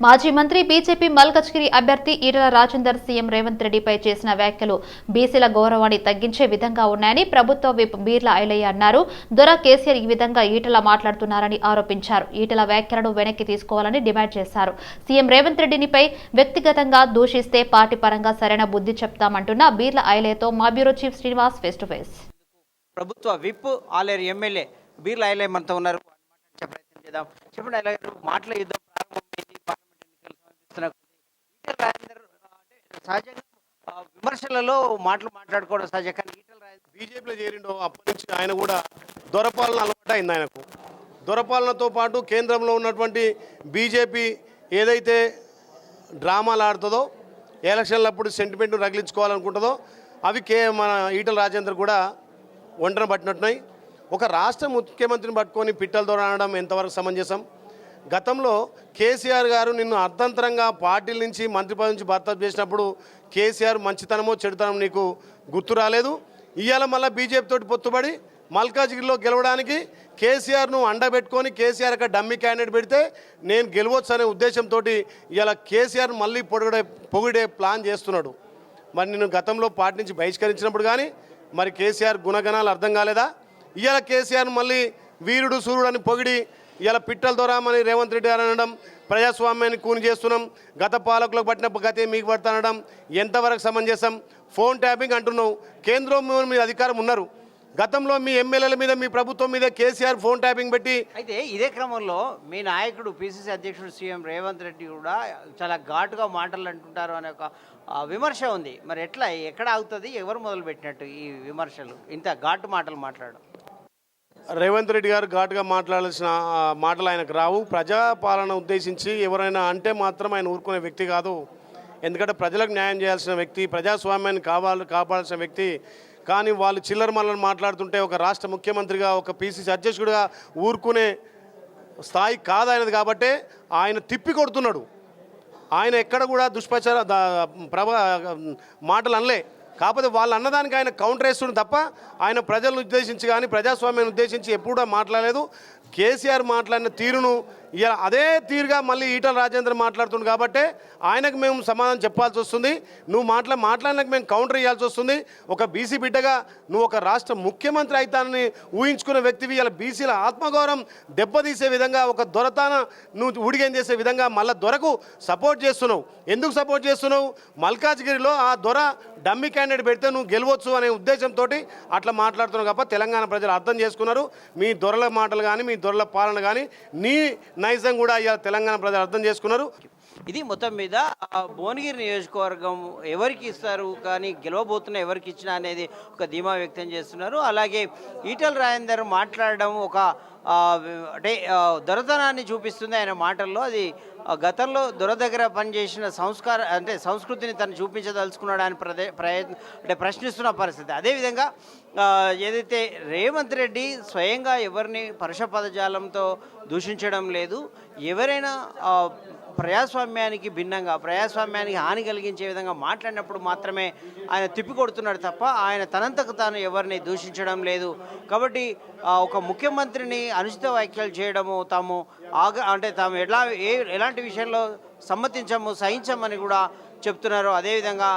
మాజీ మంత్రి బీజేపీ మల్కజ్గిరి అభ్యర్థి ఈటల రాజేందర్ సీఎం రేవంత్ రెడ్డిపై చేసిన వ్యాఖ్యలు బీసీల గౌరవాన్ని తగ్గించే విధంగా ఉన్నాయని ప్రభుత్వ విప్ బీర్ల ఐలయ్య అన్నారు. దొర కేసీఆర్ ఈ విధంగా ఈటల మాట్లాడుతున్నారని ఆరోపించారు. ఈటల వ్యాఖ్యలను వెనక్కి తీసుకోవాలని డిమాండ్ చేశారు. సీఎం రేవంత్ రెడ్డినిపై వ్యక్తిగతంగా దూషిస్తే పార్టీ పరంగా సరైన బుద్ధి చెప్తామంటున్న బీర్ల ఐలయ్యతో మా bureau chief Srinivas face to face. ప్రభుత్వ విప్ ఆలేరు ఎమ్మెల్యే బీర్ల ఐలయ్య మనతో ఉన్నారు. ప్రయత్నం చేద్దాం. చెప్పండి మాటల యుద్ధం ప్రారంభమైంది పార్లమెంట్ ఎన్నికలు సమీపిస్తున్న కొద్దీ. ఈటెల రాజేందర్ ఆ, అంటే సహజంగా విమర్శలలో మాటలు మాట్లాడుకోవడం సహజం. కానీ ఈటల రాజేందర్ బీజేపీలో చేరిండో అప్పటి నుంచి ఆయన కూడా దొరపాలన అలవాటు అయింది ఆయనకు. దొరపాలనతో పాటు కేంద్రంలో ఉన్నటువంటి బీజేపీ ఏదైతే డ్రామాలు ఆడుతుందో ఎలక్షన్లప్పుడు సెంటిమెంట్ రగిలించుకోవాలనుకుంటుందో అవి కే మన ఈటల రాజేందర్ కూడా ఒంటన పట్టినట్టున్నాయి. ఒక రాష్ట్ర ముఖ్యమంత్రిని పట్టుకొని పిట్టల ద్వారా అనడం ఎంతవరకు సమంజసం? గతంలో కేసీఆర్ గారు నిన్ను అర్థంతరంగా పార్టీల నుంచి మంత్రి పదవి నుంచి భర్త చేసినప్పుడు కేసీఆర్ మంచితనమో చెడుతనం నీకు గుర్తు రాలేదు. ఇవాళ మళ్ళీ బీజేపీ తోటి పొత్తుబడి మల్కాజ్గిరిలో గెలవడానికి కేసీఆర్ను అండబెట్టుకొని కేసీఆర్ ఒక డమ్మి క్యాండిడేట్ పెడితే నేను గెలవచ్చు అనే ఉద్దేశంతో ఇలా కేసీఆర్ మళ్ళీ పొగడే పొగిడే ప్లాన్ చేస్తున్నాడు. మరి నేను గతంలో పార్టీ నుంచి బహిష్కరించినప్పుడు కానీ మరి కేసీఆర్ గుణగణాలు అర్థం కాలేదా? ఇవాళ కేసీఆర్ మళ్ళీ వీరుడు సూర్యుడని పొగిడి ఇలా పిట్టల దొరామని రేవంత్ రెడ్డి గారు అనడం ప్రజాస్వామ్యాన్ని కూని చేస్తున్నాం. గత పాలకులకు పట్టిన గతే మీకు పడతానడం ఎంతవరకు సమంజసం? ఫోన్ ట్యాపింగ్ అంటున్నావు. కేంద్రం మీద అధికారం ఉన్నారు. గతంలో మీ ఎమ్మెల్యేల మీద మీ ప్రభుత్వం మీద కేసీఆర్ ఫోన్ ట్యాపింగ్ పెట్టి అయితే ఇదే క్రమంలో మీ నాయకుడు పిసిసి అధ్యక్షుడు సీఎం రేవంత్ రెడ్డి కూడా చాలా ఘాటుగా మాటలు అంటుంటారు అనే ఒక విమర్శ ఉంది. మరి ఎట్లా ఎక్కడ ఆగుతుంది? ఎవరు మొదలు పెట్టినట్టు ఈ విమర్శలు? ఇంత ఘాటు మాటలు మాట్లాడడం. రేవంత్ రెడ్డి గారు ఘాటుగా మాట్లాడాల్సిన మాటలు ఆయనకు రావు. ప్రజాపాలన ఉద్దేశించి ఎవరైనా అంటే మాత్రం ఆయన ఊరుకునే వ్యక్తి కాదు. ఎందుకంటే ప్రజలకు న్యాయం చేయాల్సిన వ్యక్తి ప్రజాస్వామ్యాన్ని కావాలి కాపాడాల్సిన వ్యక్తి. కానీ వాళ్ళు చిల్లర మల్లని మాట్లాడుతుంటే ఒక రాష్ట్ర ముఖ్యమంత్రిగా ఒక పీసీసీ అధ్యక్షుడిగా ఊరుకునే స్థాయి కాదైనది కాబట్టే ఆయన తిప్పి కొడుతున్నాడు. ఆయన ఎక్కడ కూడా దుష్ప్రచార ప్రభ మాటలు అనలే. కాకపోతే వాళ్ళు అన్నదానికి ఆయన కౌంటర్ వేస్తుండు తప్ప ఆయన ప్రజలను ఉద్దేశించి కానీ ప్రజాస్వామ్యాన్ని ఉద్దేశించి ఎప్పుడు మాట్లాడలేదు. కేసీఆర్ మాట్లాడిన తీరును ఇలా అదే తీరుగా మళ్ళీ ఈటల రాజేంద్ర మాట్లాడుతుంది కాబట్టి ఆయనకు మేము సమాధానం చెప్పాల్సి వస్తుంది. నువ్వు మాట్లా మాట్లాడినాక మేము కౌంటర్ ఇవ్వాల్సి వస్తుంది. ఒక బీసీ బిడ్డగా నువ్వు ఒక రాష్ట్ర ముఖ్యమంత్రి అవుతానని ఊహించుకున్న వ్యక్తివి ఇలా బీసీల ఆత్మగౌరవం దెబ్బతీసే విధంగా ఒక దొరతాన నువ్వు ఉడిగేం చేసే విధంగా మళ్ళీ దొరకు సపోర్ట్ చేస్తున్నావు. ఎందుకు సపోర్ట్ చేస్తున్నావు? మల్కాజ్గిరిలో ఆ దొర డమ్మి క్యాండిడేట్ పెడితే నువ్వు గెలవచ్చు అనే ఉద్దేశంతో అట్లా మాట్లాడుతున్నావు కాబట్టి తెలంగాణ ప్రజలు అర్థం చేసుకున్నారు. మీ దొరల మాటలు కానీ మీ దొరల పాలన కానీ నీ నైజం కూడా ఇవాళ తెలంగాణ ప్రజలు అర్థం చేసుకున్నారు. ఇది మొత్తం మీద భువనగిరి నియోజకవర్గం ఎవరికి ఇస్తారు కానీ గెలవబోతున్న ఎవరికి ఇచ్చినా అనేది ఒక ధీమా వ్యక్తం చేస్తున్నారు. అలాగే ఈటల రాజేందర్ మాట్లాడడం ఒక అంటే దొరతనాన్ని చూపిస్తుంది ఆయన మాటల్లో. అది గతంలో దొర దగ్గర పనిచేసిన సంస్కార అంటే సంస్కృతిని తను చూపించదలుచుకున్నాడు అని ప్రదే ప్రయత్న అంటే ప్రశ్నిస్తున్న పరిస్థితి. అదేవిధంగా ఏదైతే రేవంత్ రెడ్డి స్వయంగా ఎవరిని పరుష పదజాలంతో దూషించడం లేదు ఎవరైనా ప్రజాస్వామ్యానికి భిన్నంగా ప్రజాస్వామ్యానికి హాని కలిగించే విధంగా మాట్లాడినప్పుడు మాత్రమే ఆయన తిప్పికొడుతున్నాడు తప్ప ఆయన తనంతకు తాను ఎవరిని దూషించడం లేదు. కాబట్టి ఒక ముఖ్యమంత్రిని అనుచిత వ్యాఖ్యలు చేయడము తాము ఆగ అంటే తాము ఎలా ఏ ఎలాంటి విషయంలో సమ్మతించము సహించమని కూడా చెప్తున్నారు. అదేవిధంగా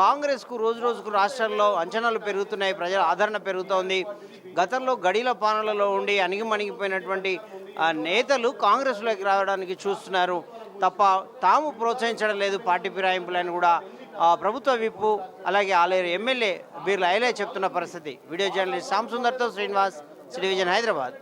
కాంగ్రెస్కు రోజు రోజుకు రాష్ట్రాల్లో అంచనాలు పెరుగుతున్నాయి ప్రజల ఆదరణ పెరుగుతోంది. గతంలో గడిల పాలనలో ఉండి అణిగిమణిగిపోయినటువంటి నేతలు కాంగ్రెస్లోకి రావడానికి చూస్తున్నారు. తప్ప తాము ప్రోత్సహించడం లేదు పార్టీ ఫిరాయింపులని కూడా ప్రభుత్వ విప్పు అలాగే ఆలేరు ఎమ్మెల్యే బీర్ల ఐలే చెప్తున్న పరిస్థితి. వీడియో జర్నలిస్ట్ శ్యామ్ సుందర్తో శ్రీనివాస్ సిటీ విజన్ హైదరాబాద్.